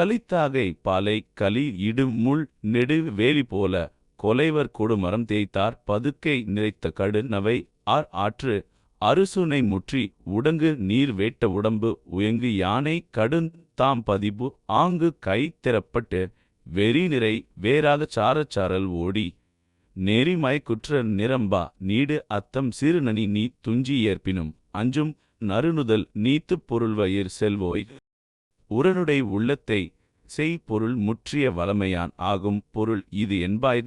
கலித்தாகை பாலை கலி இடும் முள் நெடு வேலி போல கொலைவர் கொடுமரம் தேய்த்தார். பதுக்கை நிறைத்த கடு நவை ஆர் ஆற்று அறுசுனை முற்றி உடங்கு நீர் வேட்ட உடம்பு உயங்கு யானை கடுந் தாம் பதிபு ஆங்கு கை திறப்பட்டு வெறி நிறை வேறாத சாரச்சாரல் ஓடி. நெறிமாய் குற்ற நிரம்பா நீடு அத்தம் சிறுநனி நீ துஞ்சி ஏற்பினும் அஞ்சும் நறுநுதல் நீத்துப் பொருள்வயிர் செல்வோய். உரனுடை உள்ளத்தை செய் பொருள் முற்றிய வலமையான் ஆகும் பொருள் இது என்பாய்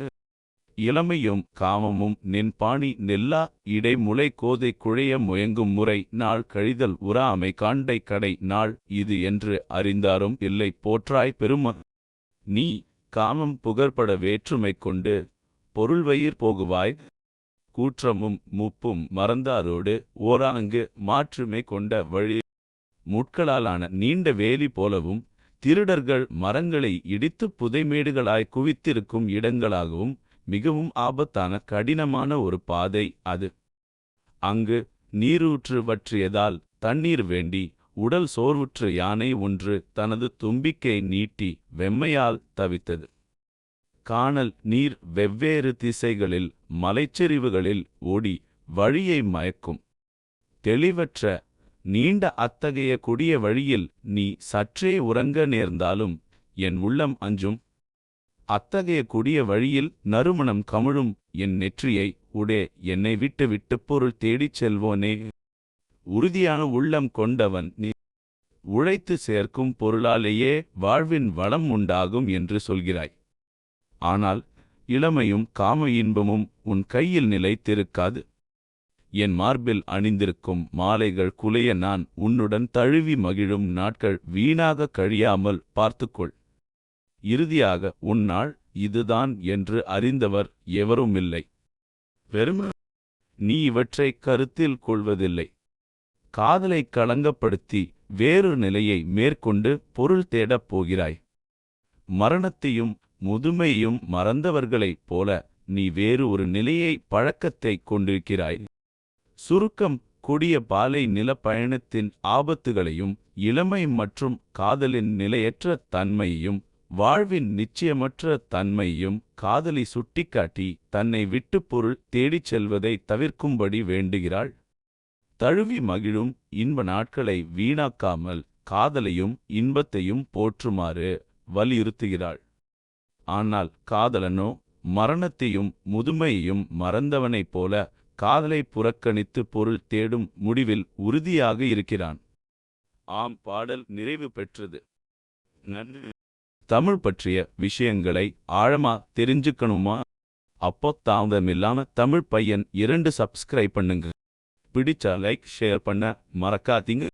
இளமையும் காமமும் நின்பாணி நெல்லா இடைமுளை கோதை குழைய முயங்கும் முறை நாள் கழிதல் உறாமை காண்டை கடை நாள் இது என்று அறிந்தாரும் இல்லை போற்றாய் பெரும. நீ காமம் புகழ்பட வேற்றுமை கொண்டு பொருள்வயிர் போகுவாய். கூற்றமும் முப்பும் மறந்தாரோடு ஓராங்கு மாற்றுமை கொண்ட வழி. முட்களாலான நீண்ட வேலி போலவும் திருடர்கள் மரங்களை இடித்து புதைமேடுகளாய் குவித்திருக்கும் இடங்களாகவும் மிகவும் ஆபத்தான கடினமான ஒரு பாதை அது. அங்கு நீரூற்று வற்றியதால் தண்ணீர் வேண்டி உடல் சோர்வுற்ற யானை ஒன்று தனது தும்பிக்கை நீட்டி வெம்மையால் தவித்தது. காணல் நீர் வெவ்வேறு திசைகளில் மலைச்சரிவுகளில் ஓடி வழியை மயக்கும். தெளிவற்ற நீண்ட அத்தகைய கொடிய வழியில் நீ சற்றே உறங்க நேர்ந்தாலும் என் உள்ளம் அஞ்சும். அத்தகைய கொடிய வழியில் நறுமணம் கமிழும் என் நெற்றியை உடே என்னை விட்டு விட்டு பொருள் தேடிச் செல்வோனே. உறுதியான உள்ளம் கொண்டவன் நீ. உழைத்து சேர்க்கும் பொருளாலேயே வாழ்வின் வளம் உண்டாகும் என்று சொல்கிறாய். ஆனால் இளமையும் காம இன்பமும் உன் கையில் நிலைத்திருக்காது. என் மார்பில் அணிந்திருக்கும் மாலைகள் குலைய நான் உன்னுடன் தழுவி மகிழும் நாட்கள் வீணாக கழியாமல் பார்த்துக்கொள். இறுதியாக உன்னாள் இதுதான் என்று அறிந்தவர் எவருமில்லை. வெறும் நீ இவற்றை கருத்தில் கொள்வதில்லை. காதலை களங்கப்படுத்தி வேறு நிலையை மேற்கொண்டு பொருள் தேடப் போகிறாய். மரணத்தையும் முதுமையையும் மறந்தவர்களைப் போல நீ வேறு ஒரு நிலையை பழக்கத்தை கொண்டிருக்கிறாய். சுருக்கம் கொடிய பாலை நில பயணத்தின் ஆபத்துகளையும் இளமை மற்றும் காதலின் நிலையற்ற தன்மையையும் வாழ்வின் நிச்சயமற்ற தன்மையையும் காதலி சுட்டிக்காட்டி தன்னை விட்டு பொருள் தேடிச் செல்வதை தவிர்க்கும்படி வேண்டுகிறாள். தழுவி மகிழும் இன்ப நாட்களை வீணாக்காமல் காதலையும் இன்பத்தையும் போற்றுமாறு வலியுறுத்துகிறாள். ஆனால் காதலனோ மரணத்தையும் முதுமையையும் மறந்தவனைப் போல காதலை புறக்கணித்து பொருள் தேடும் முடிவில் உறுதியாக இருக்கிறான். ஆம் பாடல் நிறைவு பெற்றது. தமிழ் பற்றிய விஷயங்களை ஆழமா தெரிஞ்சுக்கணுமா? அப்போ தாமதமில்லாம தமிழ் பையன் இரண்டு சப்ஸ்கிரைப் பண்ணுங்க. பிடிச்சா லைக் ஷேர் பண்ண மறக்காதீங்க.